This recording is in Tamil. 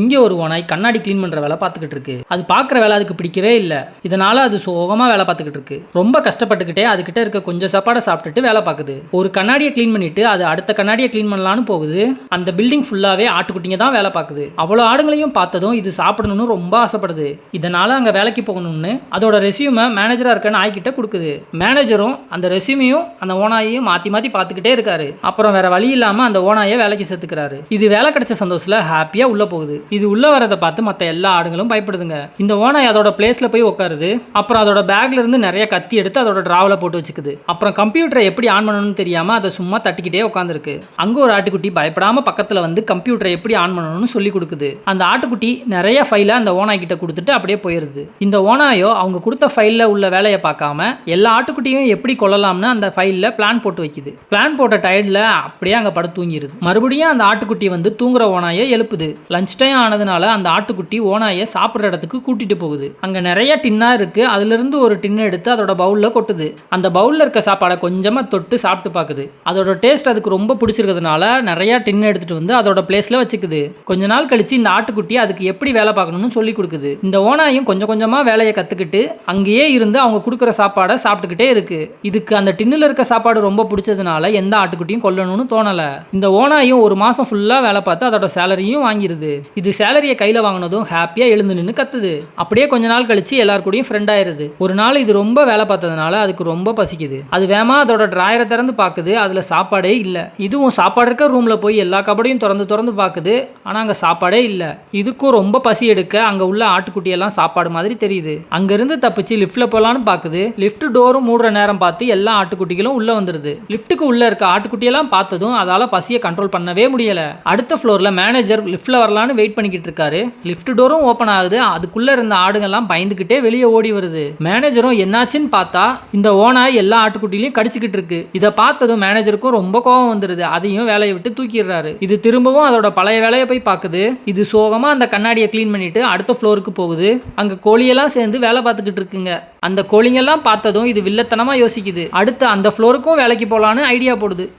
இங்கே ஒரு ஓனாய் கண்ணாடி க்ளீன் பண்ணுற வேலை பார்த்துக்கிட்டு இருக்கு. அது பார்க்குற வேலை அதுக்கு பிடிக்கவே இல்லை. இதனால அது சோகமாக வேலை பார்த்துக்கிட்டு இருக்கு. ரொம்ப கஷ்டப்பட்டுக்கிட்டே அதுக்கிட்ட இருக்க கொஞ்சம் சாப்பாடை சாப்பிட்டுட்டு வேலை பார்க்குது. ஒரு கண்ணாடியை க்ளீன் பண்ணிட்டு அது அடுத்த கண்ணாடியை க்ளீன் பண்ணலான்னு போகுது. அந்த பில்டிங் ஃபுல்லாகவே ஆட்டுக்குட்டிங்க தான் வேலை பார்க்குது. அவ்வளோ ஆடுங்களையும் பார்த்ததும் இது சாப்பிடணும்னு ரொம்ப ஆசைப்படுது. இதனால அங்கே வேலைக்கு போகணும்னு அதோட ரெசியூமை மேனேஜராக இருக்க நாய்கிட்ட கொடுக்குது. மேனேஜரும் அந்த ரெசியூமையும் அந்த ஓனாயையும் மாற்றி மாற்றி பார்த்துக்கிட்டே இருக்காரு. அப்புறம் வேற வழி இல்லாமல் அந்த ஓனாயை வேலைக்கு சேர்த்துக்கிறாரு. இது வேலை கிடைச்ச சந்தோஷத்தில் ஹாப்பியாக உள்ளே போகுது. இது உள்ளே வரதை பார்த்து மற்ற எல்லா ஆடுங்களும் பயப்படுதுங்க. இந்த ஓனாய் அதோட பிளேஸ்ல போய் உட்காருது அப்புறம் அதோட பேக்ல இருந்து நிறைய கத்தி எடுத்து அதோட டிராவில் போட்டு வச்சுக்குது. அப்புறம் கம்ப்யூட்டரை எப்படி ஆன் பண்ணணும்னு தெரியாமல் அதை சும்மா தட்டிக்கிட்டே உட்காந்துருக்கு அங்கே ஒரு ஆட்டுக்குட்டி பயப்படாமல் பக்கத்தில் வந்து கம்ப்யூட்டரை எப்படி ஆன் பண்ணணும்னு சொல்லி கொடுக்குது. அந்த ஆட்டுக்குட்டி நிறைய ஃபைலை அந்த ஓனாய் கிட்ட கொடுத்துட்டு அப்படியே போயிருது. இந்த ஓனாயோ அவங்க கொடுத்த ஃபைலில் உள்ள வேலையை பார்க்காம எல்லா ஆட்டுக்குட்டியும் எப்படி கொல்லலாம்னு அந்த ஃபைலில் பிளான் போட்டு வைக்குது. பிளான் போட்ட டயர்டில் அப்படியே அங்கே படுத்து தூங்கிடுது மறுபடியும் அந்த ஆட்டுக்குட்டி வந்து தூங்குற ஓனாயை எழுப்புது. லஞ்ச் டைம் ஆனதுனால அந்த ஆட்டுக்குட்டி ஓனாயை சாப்பிட்ற இடத்துக்கு கூட்டிட்டு போகுது. அங்கே நிறைய டின்னா இருக்கு. அதுலேருந்து ஒரு டின்னை எடுத்து அதோட பவுலில் கொட்டுது. அந்த பவுலில் இருக்க சாப்பாடை கொஞ்சமாக தொட்டு சாப்பிட்டு பார்க்குது அதோட டேஸ்ட் அதுக்கு ரொம்ப பிடிச்சிருக்கிறதுனால நிறையா டின்னு எடுத்துகிட்டு வந்து அதோட பிளேஸில் வச்சுக்குது. கொஞ்ச நாள் கழிச்சு இந்த ஆட்டுக்குட்டி அதுக்கு எப்படி வேலை பார்க்கணும்னு சொல்லி கொடுக்குது. இந்த ஓனாயும் கொஞ்சம் கொஞ்சமாக வேலையை கற்றுக்கிட்டு அங்கேயே இருந்து அவங்க கொடுக்குற சாப்பாடை சாப்பிட்டுக்கிட்டே இருக்குது இதுக்கு அந்த டின்னில் இருக்க சாப்பாடு ரொம்ப பிடிச்சதுனால எந்த ஆட்டுக்குட்டியும் கொல்லணும்னு தோணலை. இந்த ஓனாயும் ஒரு மாதம் ஃபுல்லாக வேலை பார்த்து அதோட சேலரியும் வாங்கிடுது இது சேலரியை கையில் வாங்கினதும் ஹாப்பியாக எழுந்து நின்று கத்துது. அப்படியே கொஞ்ச நாள் கழிச்சு எல்லார் கூடயும் ஃப்ரெண்ட் ஆயிருது. ஒரு நாள் இது ரொம்ப வேலை பார்த்ததுனால அதுக்கு ரொம்ப பசிக்குது. அது வேமா அதோட டிராயரை திறந்து பார்க்குது அதில் சாப்பாடே இல்லை. இதுவும் சாப்பாடு இருக்க ரூமில் போய் எல்லா கபடையும் திறந்து திறந்து பார்க்குது ஆனால் அங்கே சாப்பாடே இல்லை. இதுக்கும் ரொம்ப பசி எடுக்க அங்கே உள்ள ஆட்டுக்குட்டியெல்லாம் சாப்பாடு மாதிரி தெரியுது. அங்கேருந்து தப்பிச்சு லிஃப்ட்டில் போகலான்னு பார்க்குது லிஃப்ட் டோரும் மூடுற நேரம் பார்த்து எல்லா ஆட்டுக்குட்டிகளும் உள்ளே வந்துடுது லிஃப்ட்டுக்கு உள்ளே இருக்க ஆட்டுக்குட்டியெல்லாம் பார்த்ததும் அதால் பசியை கண்ட்ரோல் பண்ணவே முடியலை. அடுத்த ஃப்ளோரில் மேனேஜர் லிஃப்ட்டில் வரலான்னு வெயிட் பண்ணிக்கிட்டு இருக்காரு. லிஃப்ட் டோரும் ஓப்பன் ஆகுது. அதுக்குள்ளே இருந்த ஆடுங்கெல்லாம் பயந்துக்கிட்டே வெளியே ஓடி வருது. மேனேஜரும் என்னாச்சுன்னு பார்த்தா இந்த ஓனாய் எல்லா ஆட்டுக்குட்டிலையும் கடிச்சிக்கிட்டு இருக்கு. இதை பார்த்ததும் மேனேஜருக்கும் ரொம்ப கோபம் வந்துடுது அதையும் வேலையை விட்டு தூக்கிடுறாரு. இது திரும்பவும் அதோட பழைய வேலையை போய் பார்க்குது. இது சோகமா அந்த கண்ணாடியை க்ளீன் பண்ணிட்டு அடுத்த ஃப்ளோருக்கு போகுது. அங்க கோழியெல்லாம் சேர்ந்து வேலை பார்த்துக்கிட்டு இருக்குங்க. அந்த கோழிங்கெல்லாம் பார்த்ததும் இது வில்லத்தனமா யோசிக்குது. அடுத்து அந்த ஃப்ளோருக்கும் வேலைக்கு போகலான்னு ஐடியா போடுது.